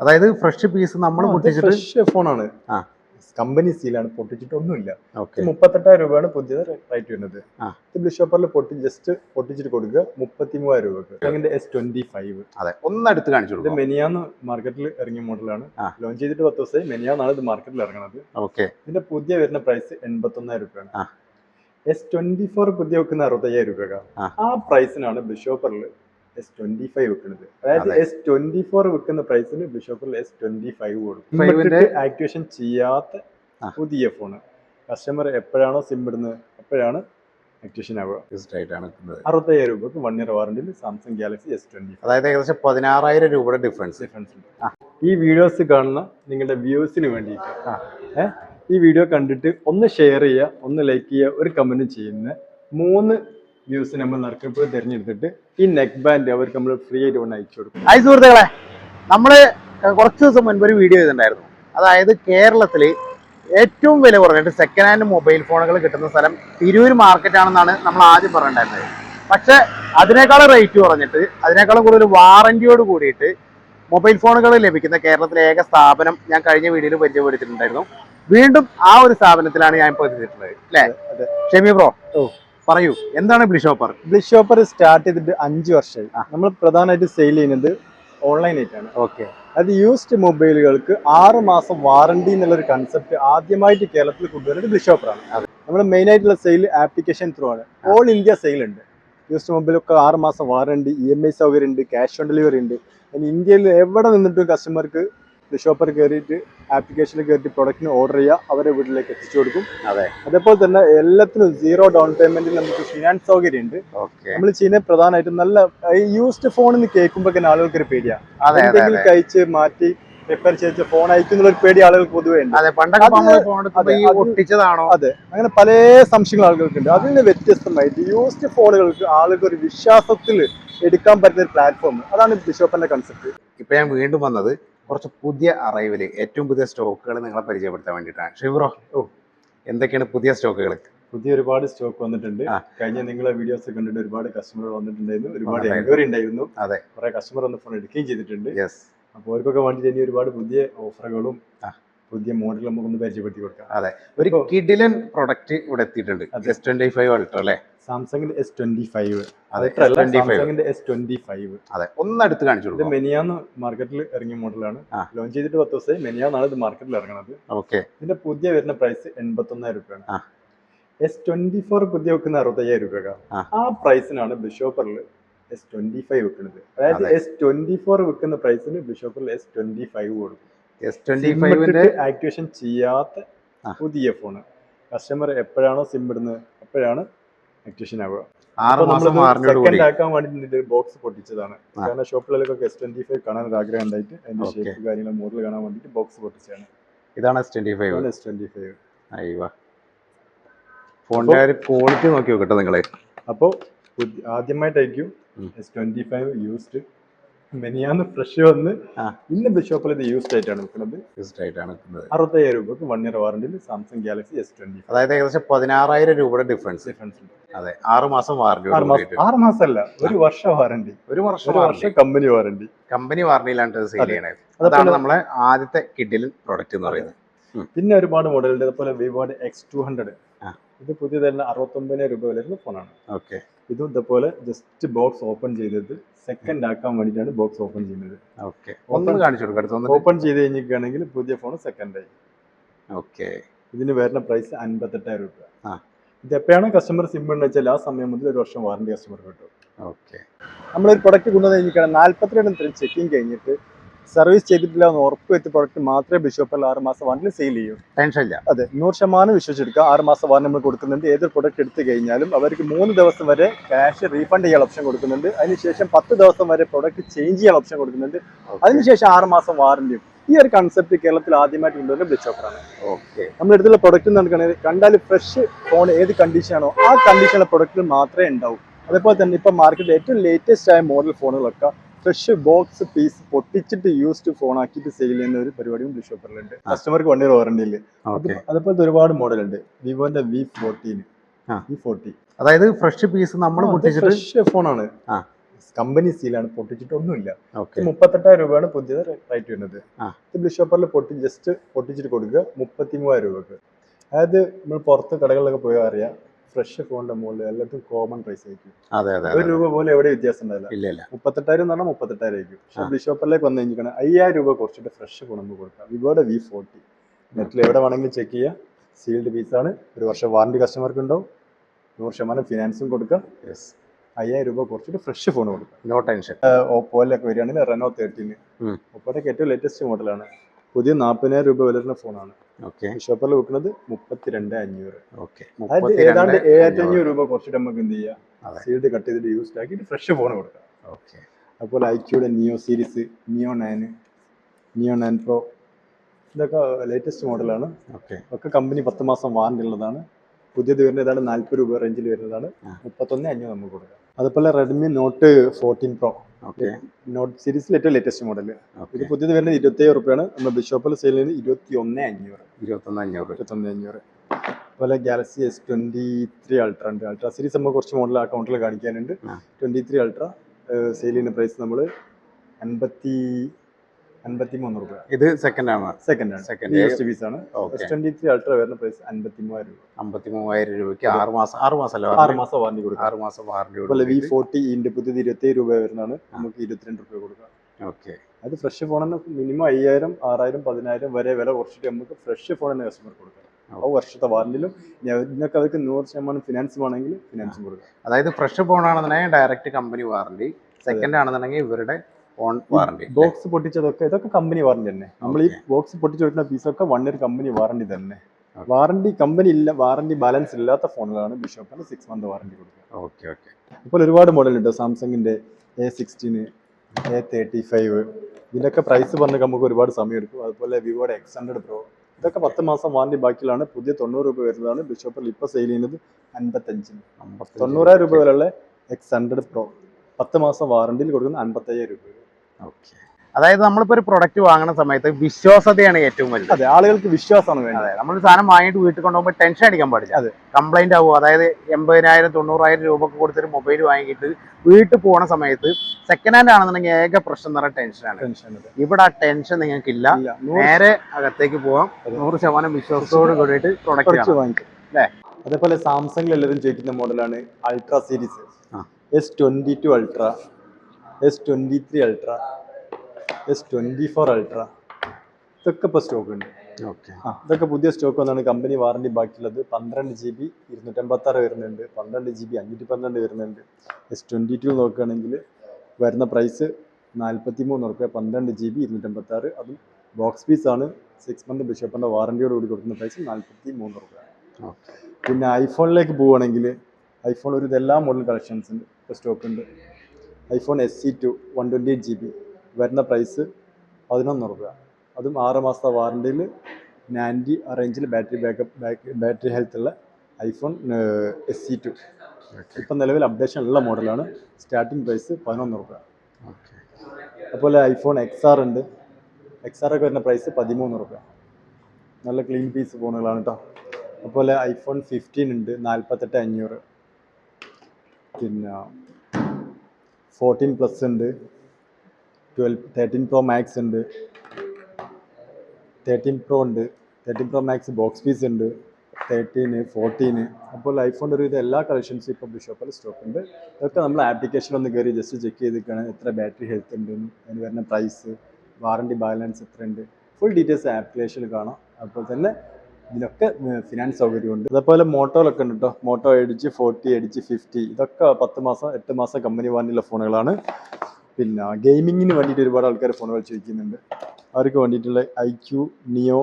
അതായത് fresh piece നമ്മൾ പൊട്ടിച്ചിട്ട് ഫ്രഷ് ഫോണാണ് ആ. കമ്പനി സീലാണ് പൊട്ടിച്ചിട്ടൊന്നുമില്ല ഒന്നുമില്ല. മുപ്പത്തെട്ടായിരം രൂപയാണ് പുതിയത് റൈറ്റ് വരുന്നത്. ബ്ലൂ ഷോപ്പറിൽ പൊട്ടി ജസ്റ്റ് പൊട്ടിച്ചിട്ട് കൊടുക്കുക മുപ്പത്തി മൂവായിരം രൂപക്ക്. അതിന്റെ എസ് ട്വന്റി ഫൈവ് അതെ ഒന്നെടുത്ത് കാണിച്ചു ഇത് മെനിയാന്ന് മാർക്കറ്റിൽ ഇറങ്ങിയ മോഡലാണ് ലോഞ്ച് ചെയ്തിട്ട് പത്ത് ദിവസമായി മെനിയാന്നാണ് ഇത് മാർക്കറ്റിൽ ഇറങ്ങുന്നത് ഓക്കെ ഇതിന്റെ പുതിയ വരുന്ന പ്രൈസ് എൺപത്തൊന്നായിരം രൂപയാണ്. ആ. എസ് ട്വന്റി ഫോർ പുതിയ വെക്കുന്ന അറുപത്തയ്യായിരം രൂപ ആ. ആ പ്രൈസിനാണ് ബിഷോപ്പറിൽ എസ് ട്വന്റി ഫൈവ് വെക്കുന്നത്. അതായത് അതെ. എസ് ട്വന്റി ഫോർ വെക്കുന്ന പ്രൈസിന് ബിഷോപ്പിൽ എസ് ട്വന്റി ഫൈവ് കൊടുക്കും ആക്ടിവേഷൻ ചെയ്യാത്ത പുതിയ ഫോണ് കസ്റ്റമർ എപ്പോഴാണോ സിം ഇടുന്നത് അപ്പോഴാണ് ആക്ടിവേഷൻ ആവുക. നിൽക്കുന്നത് അറുപത്തയ്യായിരം രൂപക്ക് വൺ ഇയർ വാറണ്ടിയിൽ സാംസങ് ഗാലക്സി എസ് ട്വന്റി അതായത് ഏകദേശം പതിനാറായിരം രൂപയുടെ ഡിഫറൻസ് ഡിഫറൻസ് ഉണ്ട്. ഈ വീഡിയോസ് കാണുന്ന നിങ്ങളുടെ വ്യൂസിന് വേണ്ടിയിട്ട്. ഈ വീഡിയോ കണ്ടിട്ട് ഒന്ന് ഷെയർ ചെയ്യുക ഒന്ന് ലൈക്ക് ചെയ്യുക ഒരു കമന്റ് ചെയ്യുന്ന മൂന്ന് വ്യൂസ് നമ്മൾ നറുക്കെടുപ്പ് തിരഞ്ഞെടുത്തിട്ട് ഈ നെക്ക് ബാൻഡ് അവർക്ക് നമ്മൾ ഫ്രീ ആയിട്ട് കൊണ്ട് അയച്ചു കൊടുക്കും. ഐ സുഹൃത്തുക്കളെ നമ്മൾ കുറച്ച് ദിവസം മുൻപ് ഒരു വീഡിയോ ചെയ്തിട്ടുണ്ടായിരുന്നു. അതായത് കേരളത്തിൽ ഏറ്റവും വില കുറഞ്ഞിട്ട് സെക്കൻഡ് ഹാൻഡ് മൊബൈൽ ഫോണുകൾ കിട്ടുന്ന സ്ഥലം തിരൂർ മാർക്കറ്റ് ആണെന്നാണ് നമ്മൾ ആദ്യം പറഞ്ഞിട്ടുണ്ടായിരുന്നത്. പക്ഷെ അതിനേക്കാളും റേറ്റ് കുറഞ്ഞിട്ട് അതിനേക്കാളും കൂടുതൽ വാറന്റിയോട് കൂടിയിട്ട് മൊബൈൽ ഫോണുകൾ ലഭിക്കുന്ന കേരളത്തിലെ ഏക സ്ഥാപനം ഞാൻ കഴിഞ്ഞ വീഡിയോയിൽ പരിചയപ്പെടുത്തിയിട്ടുണ്ടായിരുന്നു. വീണ്ടും ആ ഒരു സ്ഥാപനത്തിലാണ് ഞാൻ ഇപ്പോൾ എത്തിയിട്ടുള്ളത്. അല്ലേ. ഷെമി ബ്രോ ഓ. പറയൂ എന്താണ് ബ്ലിഷോപ്പർ ബ്ലിഷ് ഷോപ്പർ സ്റ്റാർട്ട് ചെയ്തിട്ട് അഞ്ച് വർഷമായി. നമ്മൾ പ്രധാനമായിട്ട് സെയിൽ ചെയ്യുന്നത് ഓൺലൈൻ ആയിട്ടാണ്. ഓക്കെ അത് യൂസ്ഡ് മൊബൈലുകൾക്ക് ആറ് മാസം വാറണ്ടി എന്നുള്ള ഒരു കൺസെപ്റ്റ് ആദ്യമായിട്ട് കേരളത്തിൽ കൊണ്ടുവരുന്നത് ബ്ലിഷ് ഷോപ്പറാണ് നമ്മൾ നമ്മുടെ മെയിൻ ആയിട്ടുള്ള സെയിൽ ആപ്ലിക്കേഷൻ ത്രൂ ആണ്. ഓൾ ഇന്ത്യ സെയിൽ ഉണ്ട്. യൂസ്ഡ് മൊബൈലൊക്കെ ആറ് മാസം വാറണ്ടി ഇ എം ഐ സൗകര്യം ഉണ്ട് ക്യാഷ് ഓൺ ഡെലിവറി ഉണ്ട്. ഇനി ഇന്ത്യയിൽ എവിടെ നിന്നിട്ടും കസ്റ്റമർക്ക് ഷോപ്പർ കയറിയിട്ട് ആപ്ലിക്കേഷനിൽ കയറ്റി പ്രൊഡക്റ്റിന് ഓർഡർ ചെയ്യുക അവരെ വീട്ടിലേക്ക് എത്തിച്ചു കൊടുക്കും. അതെ. അതേപോലെ തന്നെ എല്ലാത്തിനും സീറോ ഡൗൺ പേയ്മെന്റിൽ നമുക്ക് ഫിനാൻസ് സൗകര്യം ഉണ്ട് നമ്മൾ ചെയ്യുന്ന പ്രധാനമായിട്ടും നല്ല യൂസ്ഡ് ഫോൺ എന്ന് കേൾക്കുമ്പോഴൊക്കെ ആളുകൾക്ക് ഒരു പേടിയാണ് എന്തെങ്കിലും കഴിച്ച് മാറ്റി റിപ്പയർ ചെയ്ത് ഫോൺ അയക്കുന്നുള്ള ഒരു പേടി ആളുകൾക്ക് പൊതുവേ ഉണ്ട്. ഒട്ടിച്ചതാണോ? അതെ. അങ്ങനെ പല സംശയങ്ങൾ ആളുകൾക്കുണ്ട്. അതിൽ നിന്ന് വ്യത്യസ്തമായിട്ട് യൂസ്ഡ് ഫോണുകൾക്ക് ആളുകൾ ഒരു വിശ്വാസത്തിൽ എടുക്കാൻ പറ്റുന്ന ഒരു പ്ലാറ്റ്ഫോം അതാണ് ബിഷോപ്പിന്റെ കൺസെപ്റ്റ് ഇപ്പൊ ഞാൻ വീണ്ടും വന്നത് കുറച്ച് പുതിയ അറൈവൽ ഏറ്റവും പുതിയ സ്റ്റോക്കുകൾ നിങ്ങളെ പരിചയപ്പെടുത്താൻ വേണ്ടിയിട്ടാണ്. ഷിബ്രോ ഓ. എന്തൊക്കെയാണ് പുതിയ സ്റ്റോക്കുകൾ പുതിയ ഒരുപാട് സ്റ്റോക്ക് വന്നിട്ടുണ്ട്. കഴിഞ്ഞ നിങ്ങളെ വീഡിയോസ് കണ്ടിട്ട് ഒരുപാട് കസ്റ്റമർ വന്നിട്ടുണ്ടായിരുന്നു. ഒരുപാട്. എൻക്വയറി ഉണ്ടായിരുന്നു. അതെ. കുറെ കസ്റ്റമർ ഒന്ന് ഫോൺ എടുക്കുകയും ചെയ്തിട്ടുണ്ട്. യെസ് അപ്പോൾ അവർക്കൊക്കെ വേണ്ടി ഇനി ഒരുപാട് പുതിയ ഓഫറുകളും പുതിയ മോഡൽ നമുക്കൊന്ന് പരിചയപ്പെടുത്തി കൊടുക്കാം. അതെ. ഒരു കിഡിലൻ പ്രൊഡക്റ്റ് ഇവിടെ എത്തിയിട്ടുണ്ട്. ജസ്റ്റ് ട്വന്റി ഫൈവ് അൾട്ര അല്ലേ? സാംസങ്ങിന്റെ എസ് ട്വന്റി ഫൈവ് അതെ അല്ല S25. സാംസങ്ങിന്റെ എസ് ട്വന്റി ഫൈവ് അതെ ഒന്നെടുത്ത് കാണിച്ചു ഇത് മെനിയാന്ന് മാർക്കറ്റിൽ ഇറങ്ങിയ മോഡലാണ് ലോഞ്ച് ചെയ്തിട്ട് പത്ത് ദിവസമായി മെനിയാന്നാണ് ഇത് മാർക്കറ്റിൽ ഇറങ്ങുന്നത് ഓക്കെ ഇതിന്റെ പുതിയ വരുന്ന പ്രൈസ് എൺപത്തി ഒന്നായിരം രൂപയാണ്. എസ് ട്വന്റി ഫോർ പുതിയ വെക്കുന്ന അറുപത്തയ്യായിരം രൂപയാണ് ആ. പ്രൈസിനാണ് ബിഷോപ്പറിൽ എസ് ട്വന്റി ഫൈവ് വെക്കുന്നത് അതായത് അതെ. എസ് ട്വന്റി ഫോർ വെക്കുന്ന പ്രൈസിന് ബിഷോപ്പറിൽ എസ് ട്വന്റി ഫൈവ് കൊടുക്കും എസ് ട്വന്റി ഫൈവിന്റെ ആക്ടിവേഷൻ ചെയ്യാത്ത പുതിയ ഫോണ് കസ്റ്റമർ എപ്പോഴാണോ സിം ഇടുന്നത് അപ്പോഴാണ് ആക്ടിവേഷൻ ആവുക. സെക്കൻഡ് ആക്കാൻ വേണ്ടി ബോക്സ് പൊട്ടിച്ചതാണ്. കാരണം ഷോപ്പിലൊക്കെ എസ് ട്വന്റി ഫൈവ് കാണാൻ ഒരു ആഗ്രഹം ഉണ്ടായിട്ട് അതിന്റെ ഷേപ്പ് കാര്യങ്ങൾ മോഡൽ കാണാൻ വേണ്ടിട്ട് ബോക്സ് പൊട്ടിച്ചാണ് ഇതാണ് S twenty five S twenty five അയ്യോ ഫോണിന്റെ ഒരു ക്വാളിറ്റി നോക്കി നോക്കട്ടെ നിങ്ങളെ. അപ്പോൾ ആദ്യമായിട്ടായിരിക്കും. എസ് ട്വന്റി ഫൈവ് യൂസ്ഡ് മെനിയാന്ന് ഫ്രഷ് വന്ന്. ഇന്ന് ബിഷോപ്പിൽ ഇത് യൂസ്ഡ് ആയിട്ടാണ് വെക്കുന്നത് യൂസ്ഡ് ആയിട്ടാണ് നിൽക്കുന്നത്. അറുപത്തയ്യായിരം രൂപക്ക് വൺ ഇയർ വാറണ്ടിയിൽ സാംസങ് ഗാലക്സി എസ് ട്വന്റി അതായത് ഏകദേശം പതിനാറായിരം രൂപയുടെ ഡിഫറൻസ് ഡിഫറൻസ് അതെ ആറ് മാസം അല്ല ആറ് മാസമല്ല ഒരു വർഷം വാറണ്ടി ഒരു വർഷം ഒരു വർഷം കമ്പനി വാറണ്ടി കമ്പനി വാറണ്ടിയിലാണ് സെയിൽ ചെയ്യുന്നത് അതാണ് നമ്മളെ ആദ്യത്തെ കിഡിൽ പ്രോഡക്റ്റ് എന്ന് പറയുന്നത്. പിന്നെ ഒരുപാട് മോഡലുണ്ട് അതുപോലെ വിവോയുടെ എക്സ് ടു ഹൺഡ്രഡ്. ഇത് പുതിയ തന്നെ അറുപത്തൊമ്പതിനായിരം രൂപ വരുന്ന ഫോണാണ് ഓക്കെ ഇതും ഇതുപോലെ ജസ്റ്റ് ബോക്സ് ഓപ്പൺ ചെയ്തത് സെക്കൻഡ് ആക്കാൻ വേണ്ടിയിട്ടാണ് ബോക്സ് ഓപ്പൺ ചെയ്യുന്നത്. ഓക്കെ ഒന്ന് കാണിച്ചു കൊടുക്കാം ഓപ്പൺ ചെയ്ത് കഴിഞ്ഞിരിക്കുകയാണെങ്കിൽ പുതിയ ഫോൺ സെക്കൻഡ് ആയി. ഓക്കെ ഇതിന് വരുന്ന പ്രൈസ് അൻപത്തെട്ടായിരം രൂപ. ആ. ഇത് എപ്പോഴാണ് കസ്റ്റമർ സിം എന്ന് വെച്ചാൽ ആ സമയം മുതൽ ഒരു വർഷം വാറണ്ടി കസ്റ്റമർ കിട്ടും. ഓക്കെ നമ്മളൊരു പ്രൊഡക്റ്റ് കൊണ്ടുവന്ന് കഴിഞ്ഞിട്ടാണ് നാൽപ്പത്തിരണ്ടും തരം ചെക്കിങ് കഴിഞ്ഞിട്ട് സർവീസ് ചെയ്തിട്ടില്ല എന്ന് ഉറപ്പ് വരുത്തിയ പ്രൊഡക്റ്റ് മാത്രമേ ബിഷോപ്പിൽ ആറ് മാസം വാറണ്ടി സെയിൽ ചെയ്യൂ. ടെൻഷൻ ഇല്ല അതെ നൂറ് ശതമാനം വിശ്വസിച്ചെടുക്കുക. ആറ് മാസം വാറണ്ടി നമ്മൾ കൊടുക്കുന്നുണ്ട്. ഏതൊരു പ്രൊഡക്റ്റ് എടുത്തു കഴിഞ്ഞാലും അവർക്ക് മൂന്ന് ദിവസം വരെ ക്യാഷ് റീഫണ്ട് ചെയ്യാൻ ഓപ്ഷൻ കൊടുക്കുന്നുണ്ട്. അതിനുശേഷം പത്ത് ദിവസം വരെ പ്രൊഡക്റ്റ് ചേഞ്ച് ചെയ്യാൻ ഓപ്ഷൻ കൊടുക്കുന്നുണ്ട്. അതിനുശേഷം ആറ് മാസം വാറണ്ടിയും ഈ ഒരു കൺസെപ്റ്റ് കേരളത്തിൽ ആദ്യമായിട്ട് കൊണ്ടുവരുന്ന ബിഷോപ്പറാണ് ഓക്കെ നമ്മൾ എടുത്തുള്ള പ്രൊഡക്റ്റ് നടക്കുകയാണെങ്കിൽ കണ്ടാൽ ഫ്രഷ് ഫോൺ ഏത് കണ്ടീഷനാണോ ആ കണ്ടീഷനിലെ പ്രൊഡക്റ്റ് മാത്രമേ ഉണ്ടാവൂ. അതേപോലെ തന്നെ ഇപ്പം മാർക്കറ്റിൽ ഏറ്റവും ലേറ്റസ്റ്റ് ആയ മോഡൽ ഫോണുകളൊക്കെ ഫ്രഷ് ബോക്സ് പീസ് പൊട്ടിച്ചിട്ട് യൂസ്ഡ് ഫോൺ ആക്കിയിട്ട് സെയിൽ ചെയ്യുന്ന ഒരു പരിപാടിയും ബ്ലിഷോപ്പറിലുണ്ട് കസ്റ്റമർക്ക് വൺ ഇയർ വാറണ്ടി ഇല്ല അതുപോലത്തെ ഒരുപാട് മോഡലുണ്ട് വിവോന്റെ വി ഫോർട്ടീൻ ആ. വി ഫോർട്ടി അതായത് ഫ്രഷ് പീസ് നമ്മൾ പൊട്ടിച്ചിട്ട് ഫ്രഷ് ഫോണാണ്. കമ്പനി സീലാണ് പൊട്ടിച്ചിട്ട് ഒന്നുമില്ല മുപ്പത്തെട്ടായിരം രൂപയാണ് പുതിയത് റേറ്റ് വരുന്നത്. ആ. ഇത് ബ്ലിഷോപ്പറിൽ പൊട്ടി ജസ്റ്റ് പൊട്ടിച്ചിട്ട് കൊടുക്കുക. മുപ്പത്തി മൂവായിരം രൂപക്ക്. അതായത് നമ്മൾ പുറത്ത് കടകളിലൊക്കെ പോയാൽ അറിയാം. ഫ്രഷ് ഫോണിന്റെ മുകളിൽ എല്ലാത്തും കോമൺ പ്രൈസ് ആയിരിക്കും. അതെ അതെ ഒരു രൂപ പോലും എവിടെ വ്യത്യാസം ഉണ്ടാവില്ല. ഇല്ല ഇല്ല. മുപ്പത്തെട്ടായിരം എന്ന് പറഞ്ഞാൽ മുപ്പത്തെട്ടായിരം ആയിരിക്കും. പക്ഷെ ബിഷോപ്പറിലേക്ക് വന്നു കഴിഞ്ഞാൽ അയ്യായിരം രൂപ കുറച്ചിട്ട് ഫ്രഷ് ഫോൺ നമുക്ക് കൊടുക്കാം. വിവോയുടെ വി ഫോർട്ടി നെറ്റിൽ എവിടെ വേണമെങ്കിലും ചെക്ക് ചെയ്യുക സീൽഡ് പീസാണ് ഒരു വർഷം വാറണ്ടി കസ്റ്റമർക്ക് ഉണ്ടാവും. നൂറ് ശതമാനം ഫിനാൻസും കൊടുക്കാം. യെസ് അയ്യായിരം രൂപ കുറച്ചിട്ട് ഫ്രഷ് ഫോൺ കൊടുക്കാം. നോ ടെൻഷൻ ഓപ്പോയിലൊക്കെ വരികയാണെങ്കിൽ റെനോ തേർട്ടീന്. ഓപ്പോയുടെ ഏറ്റവും ലേറ്റസ്റ്റ് മോഡലാണ് പുതിയ നാൽപ്പതിനായിരം രൂപ വില വരുന്ന ഫോണാണ്. ഓക്കെ. ഷോപ്പറിൽ വെക്കുന്നത് മുപ്പത്തിരണ്ട് അഞ്ഞൂറ്. ഓക്കെ. ഏതാണ്ട് ഏഴായിരത്തി അഞ്ഞൂറ് രൂപ കുറച്ചിട്ട് നമുക്ക് എന്ത് ചെയ്യാം. സീൽഡ് കട്ട് ചെയ്തിട്ട് യൂസ് ആക്കിയിട്ട് ഫ്രഷ് ഫോൺ കൊടുക്കാം. ഓക്കെ. അതുപോലെ ഐക്യൂടെ Neo series Neo nine Neo nine pro ഇതൊക്കെ ലേറ്റസ്റ്റ് മോഡലാണ് ഓക്കെ. ഒക്കെ കമ്പനി പത്ത് മാസം വാറണ്ടി ഉള്ളതാണ്. പുതിയത് വരുന്ന ഇതാണ് നാല്പത് രൂപ റേഞ്ചിൽ വരുന്നതാണ്. മുപ്പത്തൊന്ന് അഞ്ഞൂറ് നമുക്ക് കൊടുക്കാം. അതുപോലെ Redmi note fourteen pro okay. Note സീരീസിൽ ഏറ്റവും ലേറ്റസ്റ്റ് മോഡൽ ഇത് പുതിയത് വരുന്നത് ഇരുപത്തേഴ് റുപ്യാണ് നമ്മുടെ ബിഷോപ്പിൽ സെയിൽ ചെയ്യുന്നത് ഇരുപത്തി ഒന്ന് അഞ്ഞൂറ്. ഇരുപത്തൊന്ന് അഞ്ഞൂറ്. ഇരുപത്തൊന്ന് അഞ്ഞൂറ്. അതുപോലെ Galaxy S twenty three ultra ഉണ്ട്. അൾട്ര സീരീസ് നമ്മൾ കുറച്ച് മോഡൽ അക്കൗണ്ടിൽ കാണിക്കാനുണ്ട്. ട്വന്റി ത്രീ അൾട്ര സെയിൽ ചെയ്യുന്ന പ്രൈസ് നമ്മൾ അൻപത്തി അൻപത്തി മൂന്ന് രൂപ ഇത് സെക്കൻഡ് ആണ്. സെക്കൻഡ് ആണ്. സെക്കൻഡ് എസ് ടി ആണ്. എസ് ട്വന്റി ത്രീ അൾട്ര വരുന്ന പ്രൈസ് അൻപത്തി മൂവായിരം രൂപ. അമ്പത്തി മൂവായിരം രൂപയ്ക്ക് ആറ് മാസം ആറ് മാസം ആറ്? മാസം വാറണ്ടി കൊടുക്കും. ആറ് മാസം വാറണ്ടി കൊടുക്കും വി ഫോർട്ടി ഇന്റെ പുതിയത് ഇരുപത്തേഴ് രൂപ വരുന്നതാണ്. നമുക്ക് ഇരുപത്തിരണ്ട് രൂപ കൊടുക്കാം. ഓക്കെ അത് ഫ്രഷ് ഫോണിന് മിനിമം അയ്യായിരം ആറായിരം പതിനായിരം വരെ വില കുറച്ചിട്ട് നമുക്ക് ഫ്രഷ് ഫോണിന് കസ്റ്റമർ കൊടുക്കാം. ആ വർഷത്തെ വാറണ്ടിയിലും നിങ്ങൾക്ക് അവർക്ക് നൂറ് ശതമാനം ഫിനാൻസ് വേണമെങ്കിൽ ഫിനാൻസും കൊടുക്കാം. അതായത് ഫ്രഷ് ഫോൺ ആണെന്നുണ്ടെങ്കിൽ ഡയറക്റ്റ് കമ്പനി വാറണ്ടി സെക്കൻഡ് ആണെന്നുണ്ടെങ്കിൽ ഇവരുടെ ഓൺ വാറണ്ടി ബോക്സ് പൊട്ടിച്ചതൊക്കെ ഇതൊക്കെ കമ്പനി വാറണ്ടി തന്നെ. നമ്മൾ ഈ ബോക്സ് പൊട്ടിച്ച് വെക്കുന്ന പീസൊക്കെ വൺ ഇയർ കമ്പനി വാറണ്ടി തന്നെ. വാറണ്ടി കമ്പനി ഇല്ല വാറണ്ടി ബാലൻസ് ഇല്ലാത്ത ഫോണുകളാണ് ബിഷോപ്പിന് സിക്സ് മന്ത് വാറണ്ടി കൊടുക്കുക. ഓക്കെ ഓക്കെ ഇപ്പോൾ ഒരുപാട് മോഡൽ ഉണ്ട്. സാംസങ്ങിന്റെ A sixteen A thirty five ഇതിന്റെയൊക്കെ പ്രൈസ് പറഞ്ഞ് നമുക്ക് ഒരുപാട് സമയം എടുക്കും. അതുപോലെ വിവോയുടെ എക്സ് ഹൺഡ്രഡ് പ്രോ ഇതൊക്കെ പത്ത് മാസം വാറണ്ടി ബാക്കിയുള്ള പുതിയ തൊണ്ണൂറ് രൂപ വരുന്നതാണ്. ബിഷോപ്പിൽ ഇപ്പോൾ സെയിൽ ചെയ്യുന്നത് അൻപത്തഞ്ചിന്. തൊണ്ണൂറായിരം രൂപ വരെയുള്ള എക്സ് ഹൺഡ്രഡ് പ്രോ പത്ത് മാസം വാറണ്ടിയിൽ കൊടുക്കുന്ന അൻപത്തയ്യായിരം രൂപ. ഓക്കെ അതായത് നമ്മളിപ്പോ ഒരു പ്രൊഡക്റ്റ് വാങ്ങുന്ന സമയത്ത് വിശ്വാസതയാണ് ഏറ്റവും വലുത്. അതെ ആളുകൾക്ക് വിശ്വാസമാണ് വേണ്ടത്. നമ്മൾ സാധനം വാങ്ങിയിട്ട് വീട്ടിൽ കൊണ്ടുപോകുമ്പോൾ ടെൻഷൻ അടിക്കാൻ പാടില്ല. അതെ. കംപ്ലൈന്റ് ആവും. അതായത് എൺപതിനായിരം തൊണ്ണൂറായിരം രൂപക്ക് കൊടുത്തൊരു മൊബൈൽ വാങ്ങിയിട്ട് വീട്ടിൽ പോണ സമയത്ത് സെക്കൻഡ് ഹാൻഡ് ആണെന്നുണ്ടെങ്കിൽ ഏക പ്രശ്നം എന്ന് പറയുന്നത് ടെൻഷനാണ്. ഇവിടെ ആ ടെൻഷൻ നിങ്ങൾക്ക് ഇല്ല. ഇല്ല, നേരെ അകത്തേക്ക് പോവാം. നൂറ് ശതമാനം വിശ്വാസത്തോട് കൂടിയിട്ട് പ്രൊഡക്റ്റ് വാങ്ങിക്കും. അല്ലേ? അതേപോലെ സാംസങ്ങിൽ എല്ലാവരും ചോദിക്കുന്ന മോഡലാണ് ultra series. S twenty two ultra S twenty three ultra S twenty four ultra ഇതൊക്കെ ഇപ്പോൾ സ്റ്റോക്ക് ഉണ്ട്. ഓക്കെ ആ ഇതൊക്കെ പുതിയ സ്റ്റോക്ക് വന്നാണ്. കമ്പനി വാറണ്ടി ബാക്കിയുള്ളത് പന്ത്രണ്ട് ജി ബി ഇരുന്നൂറ്റമ്പത്താറ് വരുന്നുണ്ട്. പന്ത്രണ്ട് ജി ബി അഞ്ഞൂറ്റി പന്ത്രണ്ട് വരുന്നുണ്ട്. എസ് ട്വന്റി ടു നോക്കുകയാണെങ്കിൽ വരുന്ന പ്രൈസ് നാൽപ്പത്തി മൂന്ന് ഉറുപ്പ്യ പന്ത്രണ്ട് ജി ബി ഇരുന്നൂറ്റമ്പത്താറ്. അതും ബോക്സ് പീസ് ആണ്. സിക്സ് മന്ത് ബിഷപ്പിന്റെ വാറണ്ടിയോട് കൂടി കൊടുക്കുന്ന പ്രൈസ് നാൽപ്പത്തി മൂന്ന് ഉറുപ്പ്യ പിന്നെ ഐഫോണിലേക്ക് പോവുകയാണെങ്കിൽ ഐഫോൺ ഒരു ഇതെല്ലാം മോഡൽ കളക്ഷൻസ് ഉണ്ട്. ഇപ്പോൾ സ്റ്റോക്ക് ഉണ്ട്. IPhone S C two one twenty eight G B വരുന്ന പ്രൈസ് പതിനൊന്ന് രൂപ അതും ആറ് മാസത്തെ വാറണ്ടിയിൽ നാന്റി റേഞ്ചിൽ battery backup back battery health ഉള്ള ഐഫോൺ എസ് സി ടു. ഇപ്പം നിലവിൽ അപ്ഡേഷൻ ഉള്ള മോഡലാണ്. സ്റ്റാർട്ടിംഗ് പ്രൈസ് പതിനൊന്ന് രൂപ ഓക്കെ അതുപോലെ ഐഫോൺ എക്സ് ആർ ഉണ്ട്. എക്സ് ആർ ഒക്കെ വരുന്ന പ്രൈസ് പതിമൂന്ന് രൂപ നല്ല ക്ലീൻ പീസ് ഫോണുകളാണ് കേട്ടോ അതുപോലെ ഐഫോൺ ഫിഫ്റ്റീൻ ഉണ്ട് നാൽപ്പത്തെട്ട് അഞ്ഞൂറ്. പിന്നെ ഫോർട്ടീൻ പ്ലസ് ഉണ്ട്. ട്വൽവ് തേർട്ടീൻ പ്രോ മാക്സ് ഉണ്ട്. തേർട്ടീൻ പ്രോ ഉണ്ട്. Thirteen pro max box piece ഉണ്ട്. തേർട്ടീന് ഫോർട്ടീന് അപ്പോൾ ഐഫോണിന്റെ ഒരു ഇത് എല്ലാ കളക്ഷൻസും ഇപ്പോൾ ബിഷോപ്പിൽ സ്റ്റോക്ക് ഉണ്ട്. ഇതൊക്കെ നമ്മൾ ആപ്ലിക്കേഷൻ ഒന്ന് കയറി ജസ്റ്റ് ചെക്ക് ചെയ്തിരിക്കുകയാണ് എത്ര ബാറ്ററി ഹെൽത്ത് ഉണ്ട്. അതിന് വരുന്ന പ്രൈസ് വാറണ്ടി ബാലൻസ് എത്ര ഉണ്ട്. ഫുൾ ഡീറ്റെയിൽസ് ആപ്ലിക്കേഷനിൽ കാണാം. അതുപോലെ തന്നെ ഇതിനൊക്കെ ഫിനാൻസ് സൗകര്യമുണ്ട്. അതേപോലെ മോട്ടോയിലൊക്കെ ഉണ്ട് കേട്ടോ Moto edge forty edge fifty. ഇതൊക്കെ പത്ത് മാസം എട്ട് മാസം കമ്പനി വാങ്ങിയുള്ള ഫോണുകളാണ്. പിന്നെ ഗെയിമിങ്ങിന് വേണ്ടിയിട്ട് ഒരുപാട് ആൾക്കാർ ഫോണുകൾ ചോദിക്കുന്നുണ്ട്. അവർക്ക് വേണ്ടിയിട്ടുള്ള I Q Neo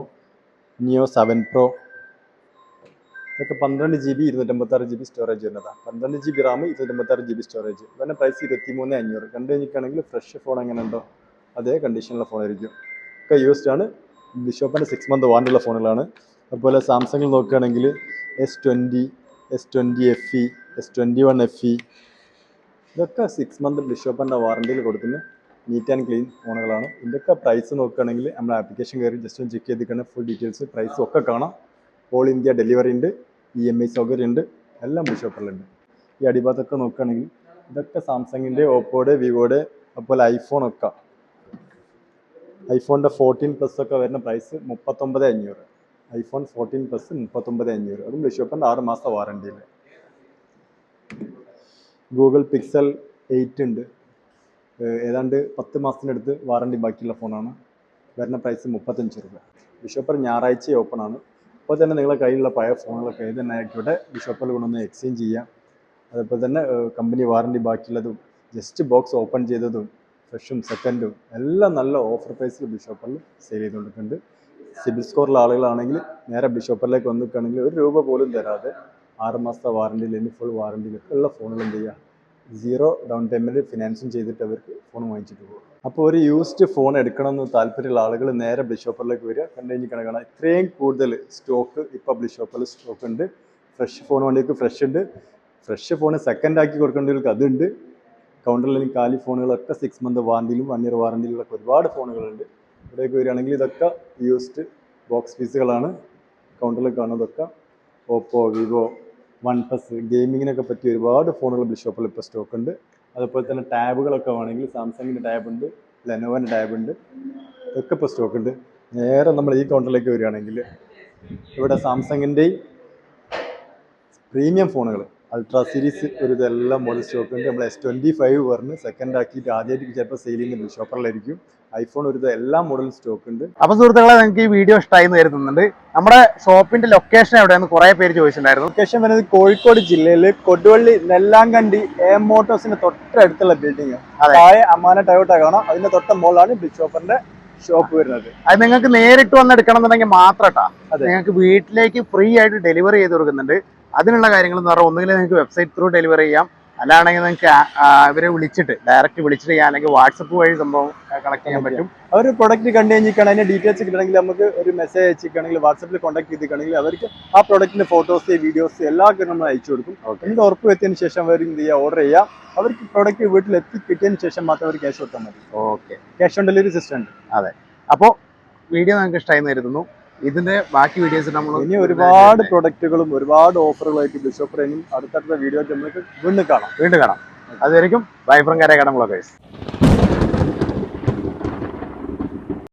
Neo seven pro. ഇതൊക്കെ പന്ത്രണ്ട് ജി ബി ഇരുന്നൂറ്റമ്പത്താറ് ജി ബി സ്റ്റോറേജ് വരുന്നതാണ്. പന്ത്രണ്ട് ജി ബി റാം ഇരുന്നൂറ്റമ്പത്താറ് ജി ബി സ്റ്റോറേജ് ഇവരുടെ പ്രൈസ് ഇരുപത്തി മൂന്ന് അഞ്ഞൂറ്. കണ്ടു കഴിഞ്ഞിട്ടാണെങ്കിൽ ഫ്രഷ് ഫോൺ എങ്ങനെ ഉണ്ടോ അതേ കണ്ടീഷനിലുള്ള ഫോണായിരിക്കും ഒക്കെ യൂസ്ഡ് ആണ്. ബിഷോപ്പിന്റെ സിക്സ് മന്ത് വാണ്ടുള്ള ഫോണുകളാണ് അതുപോലെ സാംസങ്ങിൽ നോക്കുകയാണെങ്കിൽ S twenty S twenty F E S twenty one F E ഇതൊക്കെ സിക്സ് മന്ത് ബിഷോപ്പിന്റെ വാറണ്ടിയിൽ കൊടുക്കുന്ന നീറ്റ് ആൻഡ് ക്ലീൻ ഫോണുകളാണ് ഇതിന്റെയൊക്കെ പ്രൈസ് നോക്കുകയാണെങ്കിൽ നമ്മൾ ആപ്ലിക്കേഷൻ കയറി ജസ്റ്റ് ഒന്ന് ചെക്ക് ചെയ്തിരിക്കുന്ന ഫുൾ ഡീറ്റെയിൽസ് പ്രൈസും ഒക്കെ കാണാം. ഓൾ ഇന്ത്യ ഡെലിവറി ഉണ്ട് ഇ എം ഐ സൗകര്യം ഉണ്ട് എല്ലാം ബിഷോപ്പിലുണ്ട് ഈ അടിഭാഗത്തൊക്കെ നോക്കുകയാണെങ്കിൽ ഇതൊക്കെ സാംസങ്ങിന്റെ ഓപ്പോയുടെ വിവോയുടെ അതുപോലെ ഐഫോൺ ഒക്കെ. ഐഫോണിന്റെ ഫോർട്ടീൻ പ്ലസ് ഒക്കെ വരുന്ന പ്രൈസ് മുപ്പത്തൊമ്പത് അഞ്ഞൂറ്. ഐഫോൺ ഫോർട്ടീൻ പ്ലസ് മുപ്പത്തൊമ്പത് അഞ്ഞൂറ്. അതും ലക്ഷ്യപ്പന്റെ ആറ് മാസത്തെ വാറണ്ടിയിൽ ഗൂഗിൾ പിക്സൽ എയ്റ്റ് ഉണ്ട്. ഏതാണ്ട് പത്ത് മാസത്തിനടുത്ത് വാറണ്ടി ബാക്കിയുള്ള ഫോണാണ്. വരുന്ന പ്രൈസ് മുപ്പത്തഞ്ച് രൂപ. ബിഷോപ്പർ ഞായറാഴ്ച ഓപ്പൺ ആണ്. അപ്പോൾ തന്നെ നിങ്ങളുടെ കയ്യിലുള്ള പഴയ ഫോണുകളൊക്കെ ഏത് തന്നെ ആയിക്കോട്ടെ ബിഷോപ്പറിൽ കൊണ്ടൊന്ന് എക്സ്ചേഞ്ച് ചെയ്യാം. അതേപോലെ തന്നെ കമ്പനി വാറണ്ടി ബാക്കിയുള്ളതും ജസ്റ്റ് ബോക്സ് ഓപ്പൺ ചെയ്തതും ഫ്രഷും സെക്കൻഡും എല്ലാം നല്ല ഓഫർ പ്രൈസിൽ ബിഷോപ്പറിൽ സെയിൽ ചെയ്തുകൊണ്ടിരിക്കുന്നുണ്ട് സിബിൽ സ്കോറിലെ ആളുകളാണെങ്കിൽ നേരെ ബിഷോപ്പറിലേക്ക് വന്നിക്കുകയാണെങ്കിൽ ഒരു രൂപ പോലും തരാതെ ആറ് മാസത്തെ അല്ലെങ്കിൽ ഫുൾ വാറണ്ടിയിലൊക്കെ ഉള്ള ഫോണുകൾ എന്ത് ചെയ്യുക? സീറോ ഡൗൺ പേയ്മെന്റ് ഫിനാൻസിങ് ചെയ്തിട്ട് അവർക്ക് ഫോൺ വാങ്ങിച്ചിട്ട് പോകും. അപ്പോൾ ഒരു യൂസ്ഡ് ഫോൺ എടുക്കണമെന്ന് താല്പര്യമുള്ള ആളുകൾ നേരെ ബിഷോപ്പറിലേക്ക് വരിക. കണ്ടു കണക്കാണ്. കാണാം ഇത്രയും കൂടുതൽ സ്റ്റോക്ക് ഇപ്പോൾ ബ്ലിഷോപ്പറിൽ സ്റ്റോക്ക് ഉണ്ട്. ഫ്രഷ് ഫോൺ വേണ്ടിയൊക്കെ ഫ്രഷ് ഉണ്ട്. ഫ്രഷ് ഫോൺ സെക്കൻഡ് ആക്കി കൊടുക്കേണ്ടവർക്ക് അതുണ്ട്. കൗണ്ടറിൽ കാലി ഫോണുകളൊക്കെ സിക്സ് മന്ത് വാറണ്ടിയിലും വൺ ഇയർ വാറണ്ടിയിലൊക്കെ ഒരുപാട് ഫോണുകളുണ്ട് ഇവിടേക്ക് വരികയാണെങ്കിൽ ഇതൊക്കെ യൂസ്ഡ് ബോക്സ് പീസുകളാണ് കൗണ്ടറിൽ കാണുന്നതൊക്കെ ഓപ്പോ വിവോ വൺ പ്ലസ് ഗെയിമിങ്ങിനൊക്കെ പറ്റിയ ഒരുപാട് ഫോണുകൾ ബിഷോപ്പിൽ ഇപ്പോൾ സ്റ്റോക്ക് ഉണ്ട്. അതുപോലെ തന്നെ ടാബുകളൊക്കെ വേണമെങ്കിൽ സാംസങ്ങിന്റെ ടാബ് ഉണ്ട് ലെനോവന്റെ ടാബ് ഉണ്ട് ഇതൊക്കെ ഇപ്പോൾ സ്റ്റോക്ക് ഉണ്ട്. നേരെ നമ്മൾ ഈ കൗണ്ടറിലേക്ക് വരികയാണെങ്കിൽ ഇവിടെ സാംസങ്ങിന്റെയും പ്രീമിയം ഫോണുകൾ അൾട്രാ സീരീസ് ഒരു ഇതെല്ലാം മോഡൽ സ്റ്റോക്ക് ഉണ്ട് നമ്മൾ എസ് ട്വന്റി ഫൈവ് പറഞ്ഞ് സെക്കൻഡ് ആക്കിയിട്ട് ആദ്യമായിട്ട് ചിലപ്പോൾ സെയിൽ ഉണ്ട് ഷോപ്പറിലായിരിക്കും ഐഫോൺ ഒരു ഇത് എല്ലാ മോഡലും സ്റ്റോക്ക് ഉണ്ട് അപ്പൊ സുഹൃത്തുക്കളെ നിങ്ങൾക്ക് ഈ വീഡിയോ ഇഷ്ടമായി എന്ന് കരുതുന്നുണ്ട്. നമ്മുടെ ഷോപ്പിന്റെ ലൊക്കേഷൻ എവിടെയെന്ന് കുറേ പേര് ചോദിച്ചിട്ടുണ്ടായിരുന്നു. ലൊക്കേഷൻ വരുന്നത് കോഴിക്കോട് ജില്ലയിൽ കൊടുവള്ളി നെല്ലാങ്കണ്ടി എ മോട്ടോഴ്സിന്റെ തൊട്ടടുത്തുള്ള ബിൽഡിംഗ് അതായത് താഴെ അമാന ടയോട്ട കാണാം. അതിന്റെ തൊട്ട മുകളിലാണ് ബിഗ് ഷോപ്പറിന്റെ ഷോപ്പ് വരുന്നത്. അത് നിങ്ങൾക്ക് നേരിട്ട് വന്ന് എടുക്കണം എന്നുണ്ടെങ്കിൽ മാത്രട്ടാ. നിങ്ങൾക്ക് വീട്ടിലേക്ക് ഫ്രീ ആയിട്ട് ഡെലിവറി ചെയ്ത് കൊടുക്കുന്നുണ്ട്. അതിനുള്ള കാര്യങ്ങൾ എന്ന് പറഞ്ഞാൽ ഒന്നുകിൽ നിങ്ങൾക്ക് വെബ്സൈറ്റ് ത്രൂ ഡെലിവറി ചെയ്യാം. അല്ലാണെങ്കിൽ നിങ്ങൾക്ക് അവരെ വിളിച്ചിട്ട് ഡയറക്റ്റ് വിളിച്ചിട്ട് ചെയ്യാം. അല്ലെങ്കിൽ വാട്സപ്പ് വഴി സംഭവം കളക്ട് ചെയ്യാൻ പറ്റും. അവർ പ്രൊഡക്റ്റ് കണ്ടു കഴിഞ്ഞിരിക്കണം അതിന്റെ ഡീറ്റെയിൽസ് കിട്ടണമെങ്കിൽ നമുക്ക് ഒരു മെസ്സേജ് അയച്ചിരിക്കണമെങ്കിൽ വാട്സപ്പിൽ കോൺടാക്ട് ചെയ്തിട്ടാണെങ്കിൽ അവർക്ക് ആ പ്രൊഡക്റ്റിന്റെ ഫോട്ടോസ് വീഡിയോസ് എല്ലാ നമ്മൾ അയച്ചു കൊടുക്കും. എന്നിട്ട് ഉറപ്പ് വരുത്തിയതിന് ശേഷം അവർ എന്ത് ചെയ്യുക? ഓർഡർ ചെയ്യുക. അവർക്ക് പ്രൊഡക്റ്റ് വീട്ടിൽ എത്തി കിട്ടിയതിന് ശേഷം മാത്രം അവർ ക്യാഷ് കൊടുത്താൽ മതി. Okay cash on delivery system ഉണ്ട്. അതെ. അപ്പോൾ വീഡിയോ നിങ്ങൾക്ക് ഇഷ്ടമായി കരുതുന്നു. ഇതിന്റെ ബാക്കി വീഡിയോസ് നമ്മൾ ഇനി ഒരുപാട് പ്രൊഡക്റ്റുകളും ഒരുപാട് ഓഫറുകളായിട്ട് ബിഷോപ്പ് ഇനിയും അടുത്തടുത്ത വീഡിയോ നമുക്ക് വീണ്ടും കാണാം. വീണ്ടും കാണാം. അതുവരെയും ബൈ ഫ്രം കരകടമുള്ള കേസ്